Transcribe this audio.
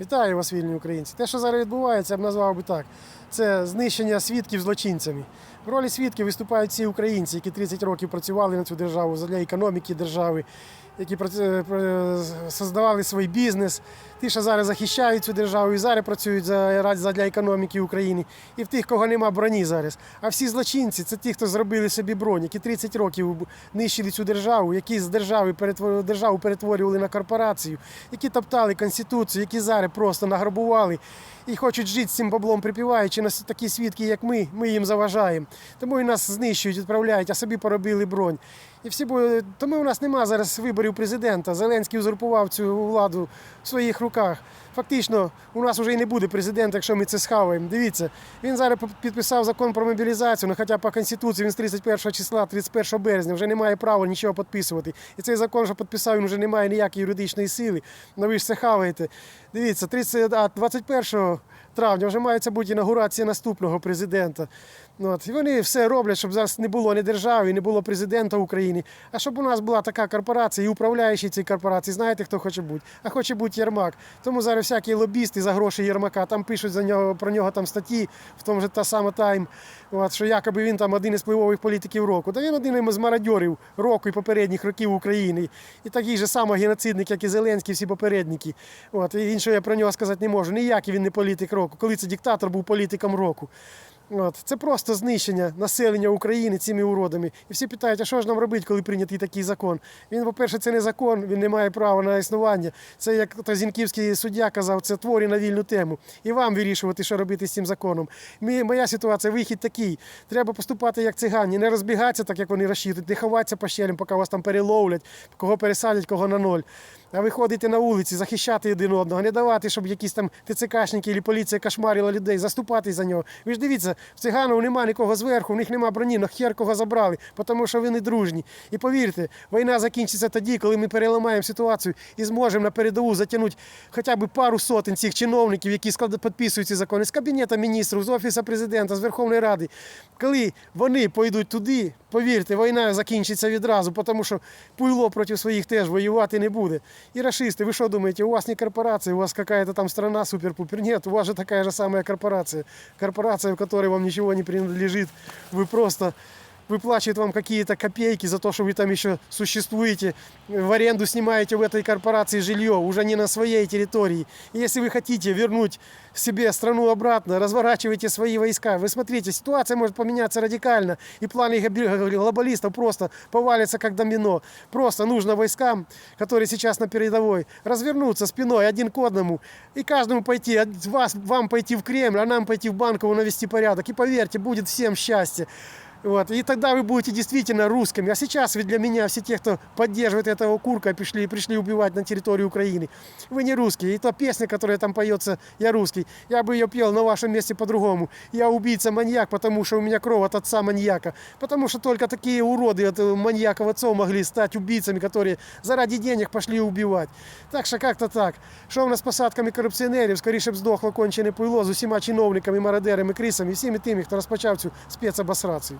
Вітаю вас, вільні українці. Те, що зараз відбувається, я б назвав би так. Це знищення свідків злочинцями. В ролі свідків виступають всі українці, які 30 років працювали на цю державу для економіки держави, які прац- е, создавали свій бізнес. Ті, що зараз захищають цю державу і зараз працюють за, ради- для економіки України. І в тих, кого нема броні зараз. А всі злочинці це ті, хто зробили собі бронь, які 30 років нищили цю державу, які з держави перетвор- державу перетворювали на корпорацію, які топтали конституцію, які зараз просто награбували і хочуть жити з цим баблом, припіваючи на такі свідки, як ми, ми їм заважаємо. Тому і нас знищують, відправляють, а собі поробили бронь. І всі тому у нас немає зараз виборів президента. Зеленський узурпував цю владу в своїх руках. Фактично, у нас вже і не буде президента, якщо ми це схаваємо. Дивіться, він зараз підписав закон про мобілізацію, ну хоча по конституції він з 31 числа, 31 березня вже не має права нічого підписувати. І цей закон, що підписав, він вже не має ніякої юридичної сили. Ну ви ж це хаваєте. Дивіться, 30, а 21 травня вже мається бути інаугурація наступного президента. Ну, От. І вони все роблять, щоб зараз не було ні держави, не було президента України. А щоб у нас була така корпорація і управляючий цієї корпорації, знаєте, хто хоче бути? А хоче бути Єрмак. Тому зараз всякі лобісти за гроші Єрмака там пишуть за нього про нього там статті, в тому ж та сама Тайм, от, що якоби він там один із впливових політиків року. Та він один із мародьорів року і попередніх років України. І такий же самий геноцидник, як і Зеленський, всі попередники. От, і іншого я про нього сказати не можу. Ніякий він не політик року. Коли це диктатор був політиком року. От. Це просто знищення населення України цими уродами. І всі питають, а що ж нам робити, коли прийнятий такий закон? Він, по-перше, це не закон, він не має права на існування. Це, як Зінківський суддя казав, це творі на вільну тему. І вам вирішувати, що робити з цим законом. Мі- Моя ситуація, вихід такий. Треба поступати як цигані, не розбігатися, так як вони розчитують, не ховатися по щелям, поки вас там переловлять, кого пересадять, кого на ноль. Виходити на вулиці, захищати один одного, не давати, щоб якісь там ТЦКшники або поліція кошмарила людей, заступати за нього. Ви ж дивіться, в циганів нема нікого зверху, в них нема броні, на хер кого забрали, тому що вони дружні. І повірте, війна закінчиться тоді, коли ми переламаємо ситуацію і зможемо на передову затягнути хоча б пару сотень цих чиновників, які підписують ці закони з Кабінету міністрів, з Офісу президента, з Верховної Ради. Коли вони пойдуть туди, повірте, війна закінчиться відразу, тому що пуйло проти своїх теж воювати не буде. И расисты, вы что думаете, у вас не корпорация, у вас какая-то там страна супер-пупер? Нет, у вас же такая же самая корпорация. Корпорация, в которой вам ничего не принадлежит. Вы просто выплачивают вам какие-то копейки за то, что вы там еще существуете, в аренду снимаете в этой корпорации жилье, уже не на своей территории. И если вы хотите вернуть себе страну обратно, разворачивайте свои войска. Вы смотрите, ситуация может поменяться радикально, и планы габи- глобалистов просто повалятся как домино. Просто нужно войскам, которые сейчас на передовой, развернуться спиной один к одному, и каждому пойти, вас, вам пойти в Кремль, а нам пойти в Банкову навести порядок. И поверьте, будет всем счастье. Вот. И тогда вы будете действительно русскими. А сейчас вы для меня, все те, кто поддерживает этого курка, пришли, пришли убивать на территории Украины. Вы не русские. И та песня, которая там поется, я русский, я бы ее пел на вашем месте по-другому. Я убийца-маньяк, потому что у меня кровь от отца маньяка. Потому что только такие уроды от э, маньяков отцов могли стать убийцами, которые заради денег пошли убивать. Так що як-то так. Що в нас з посадками корупціонерів, скоріше б здохло кончене пуйло з усіма чиновниками, мародерами, крисами і всіми тими, хто розпочав цю спецобосрацію.